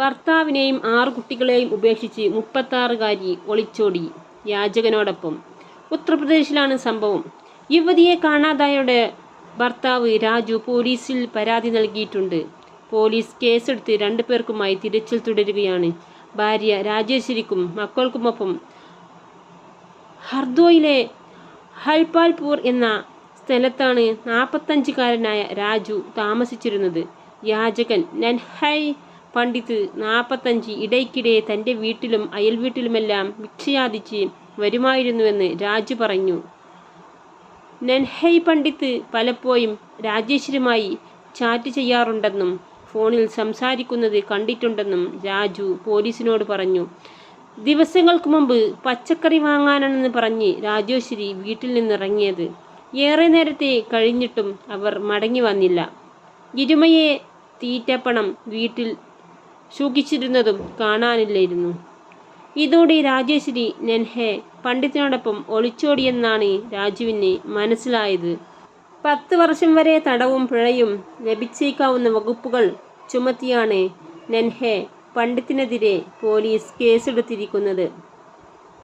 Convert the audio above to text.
ഭർത്താവിനെയും ആറു കുട്ടികളെയും ഉപേക്ഷിച്ച് മുപ്പത്താറുകാരി ഒളിച്ചോടി യാചകനോടൊപ്പം. ഉത്തർപ്രദേശിലാണ് സംഭവം. യുവതിയെ കാണാതായയുടെ ഭർത്താവ് രാജു പോലീസിൽ പരാതി നൽകിയിട്ടുണ്ട്. പോലീസ് കേസെടുത്ത് രണ്ടു പേർക്കുമായി തിരച്ചിൽ തുടരുകയാണ്. ഭാര്യ രാജേശ്വരിക്കും മക്കൾക്കുമൊപ്പം ഹർദോയിലെ ഹൽപാൽപൂർ എന്ന സ്ഥലത്താണ് നാൽപ്പത്തഞ്ചുകാരനായ രാജു താമസിച്ചിരുന്നത്. യാചകൻ നൻഹൈ പണ്ഡിറ്റ് നാൽപ്പത്തഞ്ച് ഇടയ്ക്കിടെ തന്റെ വീട്ടിലും അയൽവീട്ടിലുമെല്ലാം ഭിക്ഷയാദിച്ച് വരുമായിരുന്നുവെന്ന് രാജു പറഞ്ഞു. നൻഹൈ പണ്ഡിത്ത് പലപ്പോഴും രാജേശ്വരുമായി ചാറ്റ് ചെയ്യാറുണ്ടെന്നും ഫോണിൽ സംസാരിക്കുന്നത് കണ്ടിട്ടുണ്ടെന്നും രാജു പോലീസിനോട് പറഞ്ഞു. ദിവസങ്ങൾക്ക് മുമ്പ് പച്ചക്കറി വാങ്ങാനാണെന്ന് പറഞ്ഞ് രാജേശ്വരി വീട്ടിൽ നിന്നിറങ്ങിയത്. ഏറെ നേരത്തെ കഴിഞ്ഞിട്ടും അവർ മടങ്ങി വന്നില്ല. ഇരുമയെ തീറ്റപ്പണം വീട്ടിൽ സൂക്ഷിച്ചിരുന്നതും കാണാനില്ലായിരുന്നു. ഇതോടെ രാജേശ്വരി നെൻഹെ പണ്ഡിറ്റിനോടൊപ്പം ഒളിച്ചോടിയെന്നാണ് രാജുവിന് മനസ്സിലായത്. പത്ത് വർഷം വരെ തടവും പിഴയും ലഭിച്ചേക്കാവുന്ന വകുപ്പുകൾ ചുമത്തിയാണ് നെൻഹെ പണ്ഡിത്തിനെതിരെ പോലീസ് കേസെടുത്തിരിക്കുന്നത്.